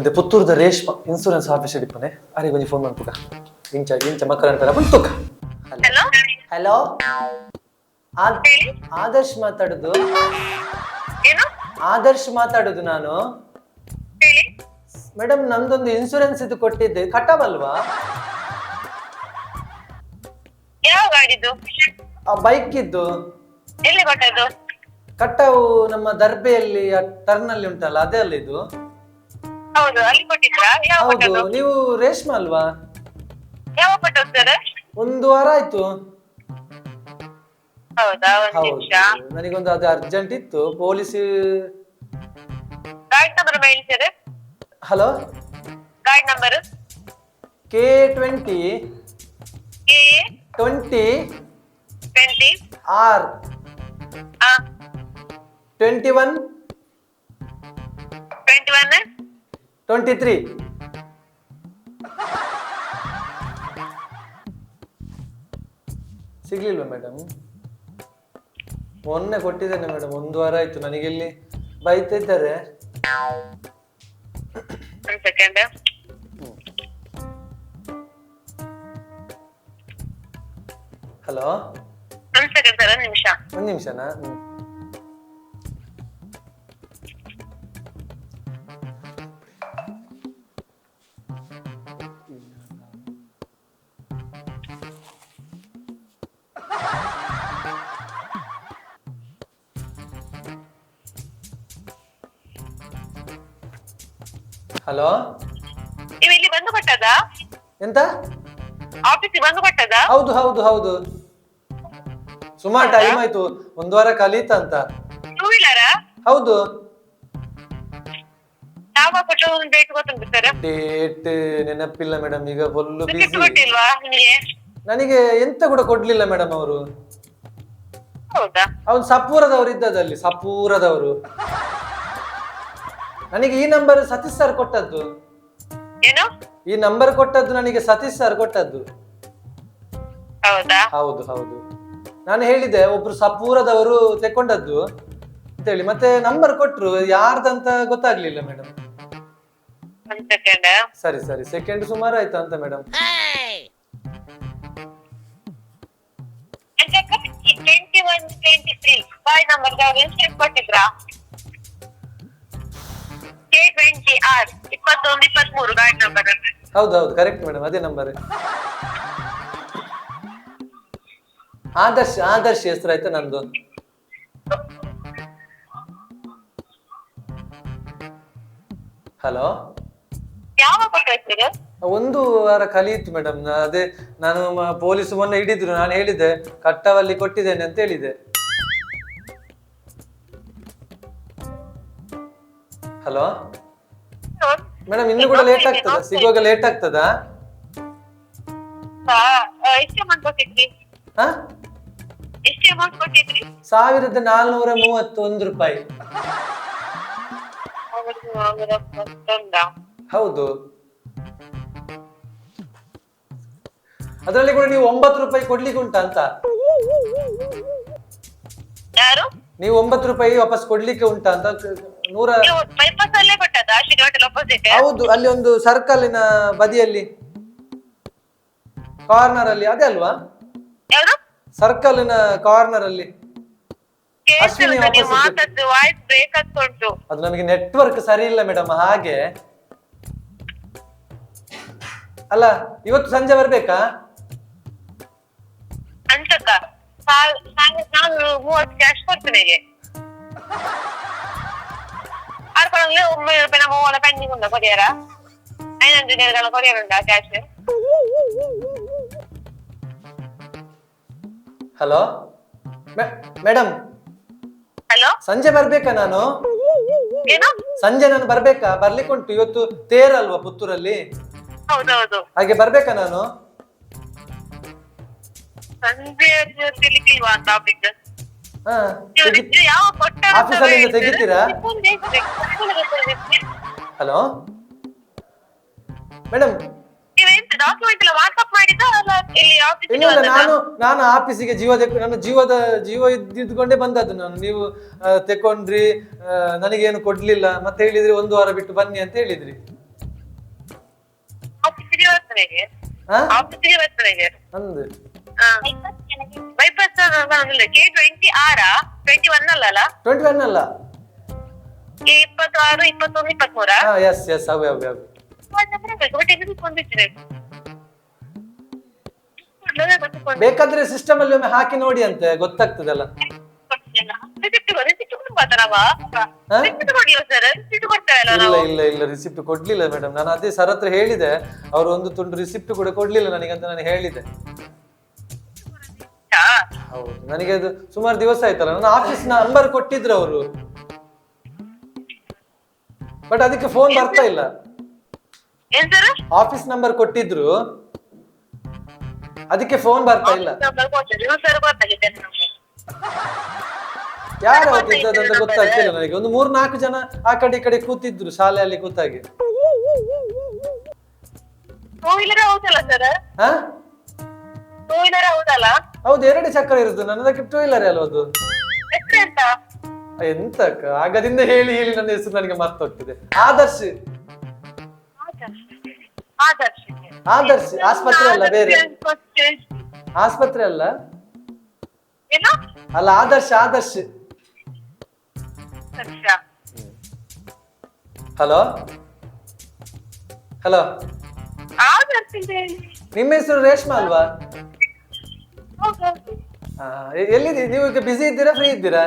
ನಮ್ಮಿದೆ ಪುತ್ತೂರದ Reshma insurance office ಇಪ್ಪನೆ ಅರೆ ಬನ್ನಿ ಫೋನ್ ಮಾಡ್ತುಕ ಇಂಚ ಇಂಚ ಮಕ್ಕಳ ಅಂತಾರ. ಬಂತುಕ ಹಲೋ ಹಲೋ ಆದರ್ಶ್ ಮಾತಾಡುದು. ಏನು? ಆದರ್ಶ್ ಮಾತಾಡುದು ನಾನು. ಹೇಳಿ. ಮೇಡಮ್ ನಂದೊಂದು ಇನ್ಸೂರೆನ್ಸ್ ಇದು ಕೊಟ್ಟಿದ್ದೆ. ಕಟ್ಟವಲ್ವಾ ಯಾವ ಗಾಡಿದು? ಆ ಬೈಕ್ ಇದ್ದು. ಕಟ್ಟವು ನಮ್ಮ ದರ್ಬೆಯಲ್ಲಿ ಟರ್ನ್ ಅಲ್ಲಿ ಉಂಟಲ್ಲ ಅದೇ ಅಲ್ಲ ಇದು. ಹೌದು ಅಲ್ಲಿ ಕೊಟ್ಟಿದ್ರಾ? ಯಾವ ಹೌದು ಕೊಟ್ಟದ್ದು ನೀವು ರೇಷ್ಮಾ ಅಲ್ವಾ? ಯಾವ ಸರ್? ಒಂದು ವಾರ ಆಯ್ತು. ಹೌದಾ ಒಂದ್ ಹೌದು ನಿಮಿಷ. ನನಗೊಂದು ಅದು ಅರ್ಜೆಂಟ್ ಇತ್ತು ಪೊಲೀಸ್ ಗಾಡಿ ನಂಬರ್ ಹೇಳಿ ಸರ್? ಹಲೋ? ಗಾಡಿ number K twenty. A twenty. Twenty? R. ಆ. Twenty one. Twenty one? Twenty three ಸಿಗ್ಲಿಲ್ವಾ madam ಮೊನ್ನೆ ಕೊಟ್ಟಿದ್ದೇನೆ ಮೇಡಮ್ ಒಂದು ವಾರ ಆಯ್ತು ನನಗೆ ಇಲ್ಲಿ ಬೈತಾ ಇದ್ದಾರೆ ಒಂದ್ ಸೆಕೆಂಡ್ ಹಲೋ ಒಂದ್ ಸೆಕೆಂಡ್ ಸರ್ ಒಂದ್ ನಿಮಿಷ. ಒಂದು ನಿಮಿಷನಾ? ಹ್ಮ್. ಹಲೋ? ನೀವು ಇಲ್ಲಿ ಬಂದು ಕೊಟ್ಟದ? ಎಂತ? ಆಫೀಸಿಗೆ ಬಂದು ಕೊಟ್ಟದ? ಹೌದು ಹೌದು ಹೌದು. ಸುಮಾರು ಟೈಮ್ ಆಯ್ತು. ಒಂದು ವಾರ ಕಲೀತ ಅಂತ. ಟೂ ವೀಲರ ಹೌದು. ಯಾವ ಕೊಟ್ಟು ಡೇಟ್ ಗೊತ್ತುಂಟು ಸರ್ ಡೇಟ್ ನೆನಪಿಲ್ಲ ಮೇಡಮ್ ಈಗ ಫುಲ್ ಟಿಕೆಟ್ ಬಿಸಿ ಕೊಟ್ಟಿಲ್ವಾ ನಿಮಗೆ? ನನಗೆ ಎಂತ ಕೂಡ ಕೊಡ್ಲಿಲ್ಲ ಮೇಡಮ್ ಅವರು. ಹೌದಾ? ಅವನು ಸಪೂರದವರು ಇದ್ದದಲ್ಲಿ ಸಪೂರದವರು. ನನಗೆ ಈ ನಂಬರ್ ಸತೀಶ್ ಸರ್ ಕೊಟ್ಟದ್ದು ಏನು ಈ ನಂಬರ್ ಕೊಟ್ಟದ್ದು ನನಗೆ ಸತೀಶ್ ಸರ್ ಕೊಟ್ಟದ್ದು ಹೌದಾ ಹೌದು ಹೌದು ನಾನು ಹೇಳಿದೆ ಒಬ್ರು ಸಪೂರದವರು ತೆಕೊಂಡದ್ದು ಅಂತೇಳಿ ಮತ್ತೆ ನಂಬರ್ ಕೊಟ್ರು ಯಾರ್ದಂತ ಗೊತ್ತಾಗ್ಲಿಲ್ಲ ಮೇಡಮ್ ಒಂದ್ ಸೆಕೆಂಡ್ ಸರಿ ಸರಿ ಸೆಕೆಂಡ್ ಸುಮಾರು ಆಯ್ತು ಅಂತ madam twenty one twenty three ಬಾಯ್ ನಂಬರ್ ಕೊಟ್ಟಿದ್ರಾ ಟ್ವೆಂಟಿ ಆರ್ ಇಪ್ಪತ್ತೊಂದು ಇಪ್ಪತ್ಮೂರು ಗಾಡಿ ನಂಬರ್ ಹೌದು ಹೌದು ಕರೆಕ್ಟ್ ಮೇಡಮ್ ಅದೇ ನಂಬರ್ ಆದರ್ಶ್ ಆದರ್ಶ್ ಹೆಸರು ಆಯ್ತಾ ನಂದು ಹಲೋ? ಯಾವ ಕೊಟ್ಟಿರ್ತೀರಿ ಒಂದು ವಾರ ಕಲಿಯಿತು ಮೇಡಮ್ ಅದೇ ನಾನು ಪೊಲೀಸ್ ಮೊನ್ನೆ ಹಿಡಿದ್ರು ನಾನು ಹೇಳಿದೆ ಕಟ್ಟವಲ್ಲಿ ಕೊಟ್ಟಿದ್ದೇನೆ ಅಂತ ಹೇಳಿದೆ ಹಲೋ? ಮೇಡಮ್ ಇನ್ನು ಕೂಡ ಲೇಟ್ ಆಗ್ತದ? ಸಿಗುವಾಗ ಲೇಟ್ ಆಗ್ತದ? ಸಾವಿರದ ನಾಲ್ನೂರ ಮೂವತ್ತೊಂದು ರೂಪಾಯಿ? ಹೌದು ಅದರಲ್ಲಿ ಕೂಡ ನೀವು ಒಂಬತ್ತು ರೂಪಾಯಿ ಕೊಡ್ಲಿಕ್ಕೆ ಉಂಟಾ ಅಂತ? ನೀವು ಒಂಬತ್ತು ರೂಪಾಯಿ ವಾಪಸ್ ಕೊಡ್ಲಿಕ್ಕೆ ಉಂಟಾ ಅಂತ ನೂರ ಬೈಪಾಸ್ ಅಲ್ಲೇ ಕೊಟ್ಟದ ಶ್ರೀ ಹೋಟೆಲ್ ಅಪೋಸಿಟ್ ಹೌದು ಅಲ್ಲಿ ಒಂದು ಸರ್ಕಲಿನ ಬದಿಯಲ್ಲಿ ಕಾರ್ನರ್ ಅಲ್ಲಿ ಅದೇ ಅಲ್ವಾ? ಯಾವುದು? ಸರ್ಕಲಿನ ಕಾರ್ನರ್ ಅಲ್ಲಿ. ಅಶ್ವಿನಿ ಕೇಳ್ತಿಲ್ಲ ನೀವು opposite. ಮಾತಾದ್ದು ವಾಯ್ಸ್ ಬ್ರೇಕ್ ಆಗ್ತಾ ಉಂಟು ಅದು ನಮಗೆ ನೆಟ್ವರ್ಕ್ ಸರಿ ಇಲ್ಲ ಮೇಡಮ್ ಹಾಗೆ. ಅಲ್ಲ ಇವತ್ತು ಸಂಜೆ ಬರ್ಬೇಕಾ? ಸಾ- ಸಾಂಗ್- ನಾನು ಮೂವತ್ತು ಕ್ಯಾಶ್ ಕೊಡ್ತೇನೆ ಒಂಬೈನೂರು ರೂಪಾಯಿ പിന്നെ മോളെ ಕೊರಿಯರ ಐನೂರು ದಿನಗಳ ಕೊರಿಯರ್ ಉಂಟಾ ಕ್ಯಾಶ್ ಹಲೋ ಮೇಡಮ್ ಹಲೋ ಸಂಜೆ ಬರ್ಬೇಕಾ ನಾನು ಏನೋ ಸಂಜೆ ನಾನು ಬರ್ಬೇಕಾ ಬರ್ಲಿಕ್ಕೆ ಉಂಟು ಇವತ್ತು ತೇರಲ್ವಾ ಪುತ್ತೂರಲ್ಲಿ ಹೌದೌದು ಹಾಗೆ ಬರ್ಬೇಕಾ ನಾನು ಸಂಜೆ ತಿರ್ಲಿಕ್ಕಿಲ್ವಾ ಅಂತ ಯಾವ ಕೊಟ್ಟಾರ ತೆಗಿತೀರಾ? ಹಲೋ? ಮೇಡಮ್. ನೀವೆಂತ ಡಾಕ್ಯುಮೆಂಟ್ ಎಲ್ಲ ವಾಟ್ಸ್ಆಪ್ ಮಾಡಿದ್ದ ಅಲ್ಲ ಇಲ್ಲಿ ಆಫೀಸಿಗೆ ಇಲ್ಲ ಇಲ್ಲ ನಾನು ನಾನು ಆಫೀಸಿಗೆ ಜೀವದ ನನ್ನ ಜೀವದ ಜೀವ ಇದ್ದಿದ್ಕೊಂಡೇ ಬಂದದ್ದು ನಾನು. ನೀವು ಆ, ತೆಕೊಂಡ್ರಿ ಆ, ನನಗೇನು ಕೊಡ್ಲಿಲ್ಲ. ಮತ್ತೆ ಹೇಳಿದ್ರಿ ಒಂದು ವಾರ ಬಿಟ್ಟು ಬನ್ನಿ ಅಂತ ಹೇಳಿದ್ರಿ. ಆಫೀಸಿಗೆ ಹಾ ಆಫೀಸಿಗೆ ಅಂದು ಬೈಪಾಸ್ ಕೆ ಟ್ವೆಂಟಿ ಆರಾ ಟ್ವೆಂಟಿ ಒನ್ ಅಲ್ಲ ಟ್ವೆಂಟಿ ಒನ್ ಅಲ್ಲ. ಕೆ ಇಪ್ಪತ್ತಾರು ಇಪ್ಪತ್ತೊಂದು ಇಪ್ಪತ್ಮೂರ? ಹಾ ಎಸ್ ಎಸ್ ಅವೆ ಅವೆ ಅವೆ ಬೇಕಾದ್ರೆ ಸಿಸ್ಟಮ್ ಅಲ್ಲಿ ಒಮ್ಮೆ ಹಾಕಿ ನೋಡಿ ಅಂತೆ ಗೊತ್ತಾಗ್ತದಲ್ಲ. ಇಲ್ಲ ಇಲ್ಲ ಇಲ್ಲ ರಿಸಿಪ್ಟ್ ಕೊಡ್ಲಿಲ್ಲ ಮೇಡಮ್ ನಾನು ಅದೇ ಸರ್ ಹತ್ರ ಹೇಳಿದೆ. ಅವ್ರು ಒಂದು ತುಂಡು ರಿಸಿಪ್ಟ್ ಕೂಡ ಕೊಡ್ಲಿಲ್ಲ ನನಗೆ ಅಂತ ನಾನು ಹೇಳಿದೆ? ಹೌದು. ನನಗೆ ಅದು ಸುಮಾರು ದಿವಸ ಆಯ್ತಲ್ಲ ನನ್ನ ಆಫೀಸ್ ನಂಬರ್ ಕೊಟ್ಟಿದ್ರು ಅವರು. ಬಟ್ ಅದಕ್ಕೆ ಫೋನ್ ಬರ್ತಾ ಇಲ್ಲ. ಏನ್ ಸರ್ ಆಫೀಸ್ ನಂಬರ್ ಕೊಟ್ಟಿದ್ರು. ಅದಕ್ಕೆ ಫೋನ್ ಬರ್ತಾ ಇಲ್ಲ. ಯಾರು ಅಂತ ಗೊತ್ತಾಗ್ತಿಲ್ಲ ನನಗೆ. ಒಂದು ಮೂರ್ ನಾಲ್ಕು ಜನ ಆ ಕಡೆ ಈ ಕಡೆ ಕೂತಿದ್ರು ಶಾಲೆಯಲ್ಲಿ ಕೂತಾಗಿ. ಟೂ ವೀಲರ್ ಹೌದಲ್ಲ ಸರ್ ಹಾ? ಟೂ ವೀಲರ್ ಹೌದಲ್ಲ? ಹೌದು ಎರಡು ಚಕ್ರ ಇರುದು. ನನ್ನದಕ್ಕೆ ಟೂ ವೀಲರ್ ಅಲ್ಲ ಅದು. ಎಂತ ಆಗದಿಂದ ಹೇಳಿ ಹೇಳಿ ನನ್ನ ಹೆಸರು ನನಗೆ ಮರ್ತೋಗ್ತಿದೆ. ಆದರ್ಶ್. ಆದರ್ಶ. ಆದರ್ಶ್ ಆಸ್ಪತ್ರೆ ಅಲ್ಲ ಬೇರೆ. ಆಸ್ಪತ್ರೆ ಅಲ್ಲ? ಅಲ್ಲ ಆದರ್ಶ್ ಆದರ್ಶ್. ಹಲೋ? ಹಲೋ. ನಿಮ್ಮ ಹೆಸರು ರೇಷ್ಮಾ ಅಲ್ವಾ? ಎಲ್ಲಿದ್ದೀರಿ ನೀವು ಈಗ ಬಿಸಿ ಇದ್ದೀರಾ ಫ್ರೀ ಇದ್ದೀರಾ?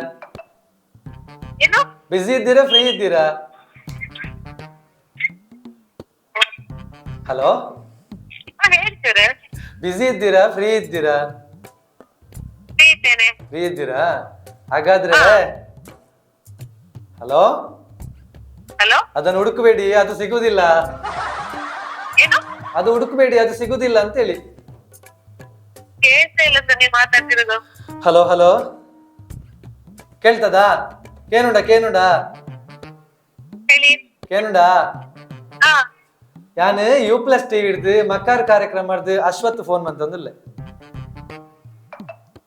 ಏನು? ಬಿಸಿ ಇದ್ದೀರಾ ಫ್ರೀ ಇದ್ದೀರಾ? ಹಲೋ ಬಿಸಿ ಇದ್ದೀರಾ ಫ್ರೀ ಇದ್ದೀರಾ? ಫ್ರೀ ಇದ್ದೀರಾ? ಹಾಗಾದ್ರೆ ಹಲೋ ಹಲೋ ಅದನ್ನು ಹುಡುಕಬೇಡಿ ಅದು ಸಿಗುದಿಲ್ಲ. ಅದು ಹುಡುಕಬೇಡಿ ಅದು ಸಿಗುದಿಲ್ಲ ಅಂತ ಹೇಳಿ ಕೇಳ್ತಾ ಇಲ್ಲ ಸರ್ ನೀವು ಮಾತಾಡ್ತಿರೋದು. ಹಲೋ ಹಲೋ ಕೇಳ್ತದಾ? ಕೇನುಂಡ ಕೇನುಂಡ? ಹೇಳಿ. ಕೇನುಂಡ? ಹಾ. ಯಾನು ಯು ಪ್ಲಸ್ ಟಿವಿ ಹಿಡ್ದು ಮಕ್ಕಾರ್ ಕಾರ್ಯಕ್ರಮ ಮಾಡ್ದು ಅಶ್ವತ್ ಫೋನ್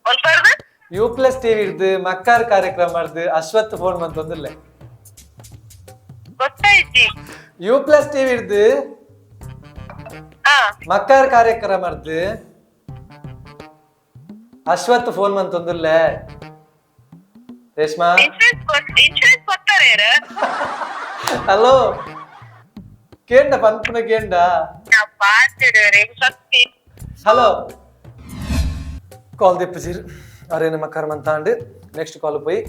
ಸ್ವಲ್ಪ ಯು ಪ್ಲಸ್ ಟಿವಿ ಹಿಡ್ದು ಮಕ್ಕಾರ್ ಕಾರ್ಯಕ್ರಮ ಮಾಡ್ದು ಅಶ್ವತ್ ಫೋನ್ ಗೊತ್ತಾಯ್ತಿ. ಯು ಪ್ಲಸ್ ಟಿವಿ ಹಿಡ್ದು ಹಾ. ಮಕ್ಕಾರ್ ಕಾರ್ಯಕ್ರಮ ಮಾಡ್ದು ಅಶ್ವತ್ ಫೋನ್ ಬಂತಂದಿಲ್ಲ ರೇಷ್ಮಾ? ಇನ್ಶೂರೆನ್ಸ್ ಬರ್ತಾರೆ ಹಲೋ ಕೇಂಡ ಪಂಪನ ಕೇಂಡ ಹಲೋ ಕಾಲ್ ದಿಪ್ಪಜೀರ್ ಅವ್ರೇನು ಮಕ್ಕಾರ ಮಂತಾಂಡು ನೆಕ್ಸ್ಟ್ ಕಾಲ್ ಪೋಯಿ